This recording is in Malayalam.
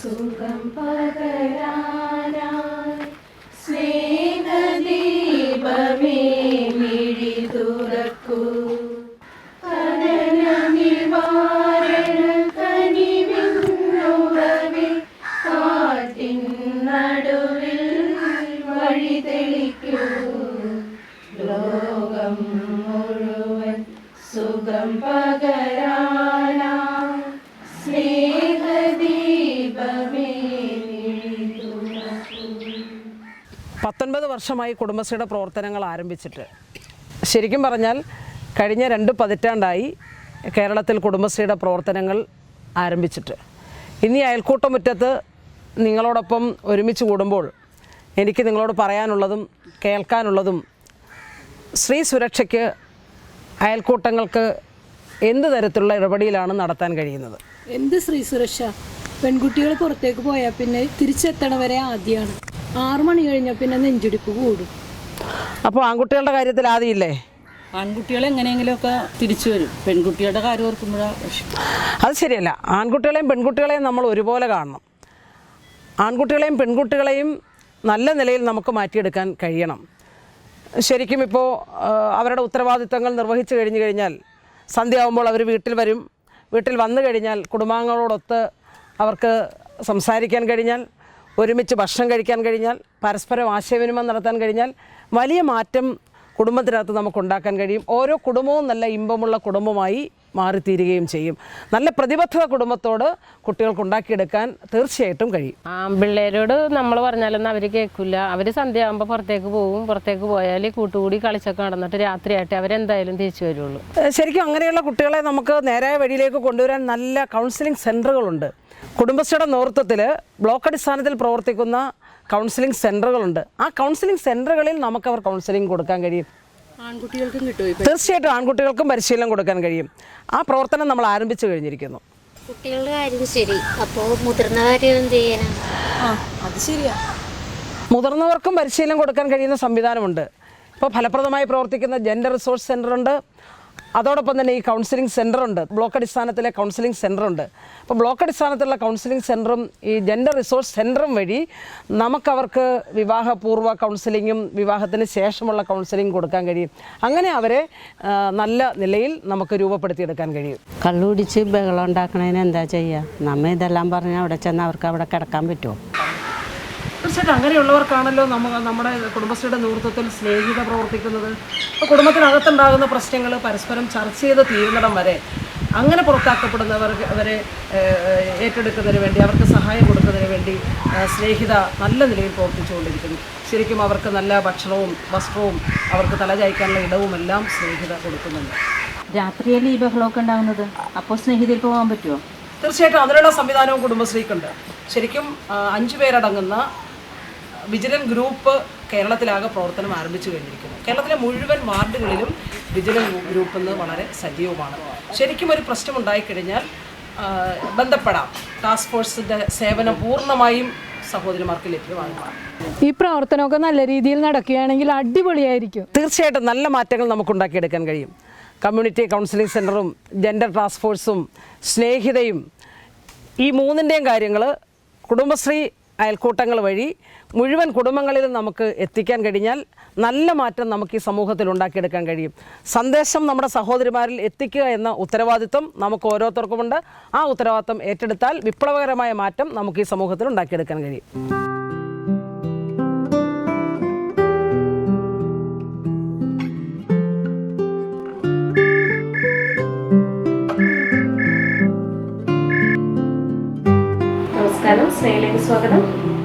Sukam Pada പത്തൊൻപത് വർഷമായി കുടുംബശ്രീയുടെ പ്രവർത്തനങ്ങൾ ആരംഭിച്ചിട്ട്. ശരിക്കും പറഞ്ഞാൽ കഴിഞ്ഞ രണ്ട് പതിറ്റാണ്ടായി കേരളത്തിൽ കുടുംബശ്രീയുടെ പ്രവർത്തനങ്ങൾ ആരംഭിച്ചിട്ട്. ഇനി അയൽക്കൂട്ടമുറ്റത്ത് നിങ്ങളോടൊപ്പം ഒരുമിച്ച് കൂടുമ്പോൾ എനിക്ക് നിങ്ങളോട് പറയാനുള്ളതും കേൾക്കാനുള്ളതും സ്ത്രീ സുരക്ഷയ്ക്ക് അയൽക്കൂട്ടങ്ങൾക്ക് എന്ത് തരത്തിലുള്ള ഇടപെടലാണ് നടത്താൻ കഴിയുന്നത്? എന്ത് സ്ത്രീ സുരക്ഷ? പെൺകുട്ടികൾ പുറത്തേക്ക് പോയാൽ പിന്നെ തിരിച്ചെത്തണവരെ ആദ്യമാണ് ആറു മണി കഴിഞ്ഞാൽ പിന്നെ നെഞ്ചിടിപ്പ് കൂടും. അപ്പോൾ ആൺകുട്ടികളുടെ കാര്യത്തിൽ ആദ്യമില്ലേ ആൺകുട്ടികൾ എങ്ങനെയെങ്കിലുമൊക്കെ തിരിച്ചു വരും. പെൺകുട്ടികളുടെ കാര്യം ഓർക്കുമ്പോഴാണ് അത് ശരിയല്ല. ആൺകുട്ടികളെയും പെൺകുട്ടികളെയും നമ്മൾ ഒരുപോലെ കാണണം. ആൺകുട്ടികളെയും പെൺകുട്ടികളെയും നല്ല നിലയിൽ നമുക്ക് മാറ്റിയെടുക്കാൻ കഴിയണം. ശരിക്കും ഇപ്പോൾ അവരുടെ ഉത്തരവാദിത്തങ്ങൾ നിർവഹിച്ചു കഴിഞ്ഞു കഴിഞ്ഞാൽ സന്ധ്യയാകുമ്പോൾ അവർ വീട്ടിൽ വരും. വീട്ടിൽ വന്നു കഴിഞ്ഞാൽ കുടുംബാംഗങ്ങളോടൊത്ത് അവർക്ക് സംസാരിക്കാൻ കഴിഞ്ഞാൽ ഒരുമിച്ച് ഭക്ഷണം കഴിക്കാൻ കഴിഞ്ഞാൽ പരസ്പരം ആശയവിനിമയം നടത്താൻ കഴിഞ്ഞാൽ വലിയ മാറ്റം കുടുംബത്തിനകത്ത് നമുക്ക് ഉണ്ടാക്കാൻ കഴിയും. ഓരോ കുടുംബവും നല്ല ഇമ്പമുള്ള കുടുംബമായി മാറിത്തീരുകയും ചെയ്യും. നല്ല പ്രതിബദ്ധത കുടുംബത്തോട് കുട്ടികൾക്ക് ഉണ്ടാക്കിയെടുക്കാൻ തീർച്ചയായിട്ടും കഴിയും. ആൺപിള്ളേരോട് നമ്മൾ പറഞ്ഞാലൊന്നും അവർ കേൾക്കില്ല അവർ സന്ധ്യയാകുമ്പോൾ പുറത്തേക്ക് പോകും പുറത്തേക്ക് പോയാൽ കൂട്ടുകൂടി കളിച്ചൊക്കെ നടന്നിട്ട് രാത്രിയായിട്ട് അവരെന്തായാലും തിരിച്ചു വരുള്ളൂ. ശരിക്കും അങ്ങനെയുള്ള കുട്ടികളെ നമുക്ക് നേരായ വഴിയിലേക്ക് കൊണ്ടുവരാൻ നല്ല കൗൺസിലിംഗ് സെന്ററുകളുണ്ട് കുടുംബശ്രീയുടെ നേതൃത്വത്തിൽ ബ്ലോക്ക് അടിസ്ഥാനത്തിൽ പ്രവർത്തിക്കുന്ന കൗൺസിലിംഗ് സെന്ററുകളുണ്ട് ആ കൗൺസിലിംഗ് സെന്ററുകളിൽ നമുക്ക് അവർ കൗൺസിലിംഗ് കൊടുക്കാൻ കഴിയും. ആൺകുട്ടികൾക്കും കിട്ടും തീർച്ചയായിട്ടും ആൺകുട്ടികൾക്കും പരിശീലനം കൊടുക്കാൻ കഴിയും. ആ പ്രവർത്തനം നമ്മൾ ആരംഭിച്ചു കഴിഞ്ഞിരിക്കുന്നു. കുട്ടികളുടെ കാര്യം ശരി. അപ്പോൾ മുതിർന്ന കാര്യം എന്ത് ചെയ്യാനാ? ആ അത് ശരിയാ. മുതിർന്നവർക്കും പരിശീലനം കൊടുക്കാൻ കഴിയുന്ന സംവിധാനമുണ്ട്. ഇപ്പോൾ ഫലപ്രദമായി പ്രവർത്തിക്കുന്ന ജെൻഡർ റിസോഴ്സ് സെന്റർ ഉണ്ട്. അതോടൊപ്പം തന്നെ ഈ കൗൺസിലിംഗ് സെന്റർ ഉണ്ട്. ബ്ലോക്ക് അടിസ്ഥാനത്തിലെ കൗൺസിലിംഗ് സെന്റർ ഉണ്ട്. അപ്പോൾ ബ്ലോക്ക് അടിസ്ഥാനത്തിലുള്ള കൗൺസിലിംഗ് സെന്ററും ഈ ജെൻഡർ റിസോഴ്സ് സെന്ററും വഴി നമുക്കവർക്ക് വിവാഹപൂർവ കൗൺസിലിങ്ങും വിവാഹത്തിന് ശേഷമുള്ള കൗൺസിലിംഗ് കൊടുക്കാൻ കഴിയും. അങ്ങനെ അവരെ നല്ല നിലയിൽ നമുക്ക് രൂപപ്പെടുത്തിയെടുക്കാൻ കഴിയും. കള്ളുപിടിച്ച് ബഹളം ഉണ്ടാക്കണതിന് എന്താ ചെയ്യുക നമ്മൾ ഇതെല്ലാം പറഞ്ഞാൽ അവിടെ ചെന്ന് അവർക്ക് അവിടെ കിടക്കാൻ പറ്റുമോ? തീർച്ചയായിട്ടും അങ്ങനെയുള്ളവർക്കാണല്ലോ നമ്മ നമ്മുടെ കുടുംബശ്രീയുടെ നേതൃത്വത്തിൽ സ്നേഹിത പ്രവർത്തിക്കുന്നത്. അപ്പോൾ കുടുംബത്തിനകത്തുണ്ടാകുന്ന പ്രശ്നങ്ങൾ പരസ്പരം ചർച്ച ചെയ്ത് തീരുന്നിടം വരെ അങ്ങനെ പുറത്താക്കപ്പെടുന്നവർക്ക് അവരെ ഏറ്റെടുക്കുന്നതിന് വേണ്ടി അവർക്ക് സഹായം കൊടുക്കുന്നതിന് വേണ്ടി സ്നേഹിത നല്ല നിലയിൽ പ്രവർത്തിച്ചുകൊണ്ടിരിക്കുന്നു. ശരിക്കും അവർക്ക് നല്ല ഭക്ഷണവും വസ്ത്രവും അവർക്ക് തലചായ്ക്കാനുള്ള ഇടവും എല്ലാം സ്നേഹിത കൊടുക്കുന്നുണ്ട്. രാത്രിയല്ലേ ഈ ബഹളമൊക്കെ ഉണ്ടാകുന്നത്? അപ്പോൾ സ്നേഹിതയിൽ പോകാൻ പറ്റുമോ തീർച്ചയായിട്ടും അതിനുള്ള സംവിധാനവും കുടുംബശ്രീക്കുണ്ട്. ശരിക്കും അഞ്ചു പേരടങ്ങുന്ന വിജിലൻ ഗ്രൂപ്പ് കേരളത്തിലാകെ പ്രവർത്തനം ആരംഭിച്ചു കഴിഞ്ഞിരിക്കുന്നു. കേരളത്തിലെ മുഴുവൻ വാർഡുകളിലും വിജിലൻ ഗ്രൂപ്പ് എന്ന് വളരെ സജീവമാണ്. ശരിക്കും ഒരു പ്രശ്നം ഉണ്ടായിക്കഴിഞ്ഞാൽ ബന്ധപ്പെടാം. ടാസ്ക് ഫോഴ്സിന്റെ സേവനം പൂർണമായും സഹോദരിമാർക്ക് ലഭ്യമാണ് ഈ പ്രവർത്തനമൊക്കെ നല്ല രീതിയിൽ നടക്കുകയാണെങ്കിൽ അടിപൊളിയായിരിക്കും. തീർച്ചയായിട്ടും നല്ല മാറ്റങ്ങൾ നമുക്ക് ഉണ്ടാക്കിയെടുക്കാൻ കഴിയും. കമ്മ്യൂണിറ്റി കൗൺസിലിംഗ് സെന്ററും ജെൻഡർ ടാസ്ക് ഫോഴ്സും സ്നേഹിതയും ഈ മൂന്നിന്റെയും കാര്യങ്ങൾ കുടുംബശ്രീ അയൽക്കൂട്ടങ്ങൾ വഴി മുഴുവൻ കുടുംബങ്ങളിലും നമുക്ക് എത്തിക്കാൻ കഴിഞ്ഞാൽ നല്ല മാറ്റം നമുക്ക് ഈ സമൂഹത്തിൽ ഉണ്ടാക്കിയെടുക്കാൻ കഴിയും. സന്ദേശം നമ്മുടെ സഹോദരിമാരിൽ എത്തിക്കുക എന്ന ഉത്തരവാദിത്വം നമുക്ക് ഓരോരുത്തർക്കുമുണ്ട്. ആ ഉത്തരവാദിത്വം ഏറ്റെടുത്താൽ വിപ്ലവകരമായ മാറ്റം നമുക്ക് ഈ സമൂഹത്തിൽ ഉണ്ടാക്കിയെടുക്കാൻ കഴിയും. നമസ്കാരം. സ്നേഹിലേക്ക് സ്വാഗതം.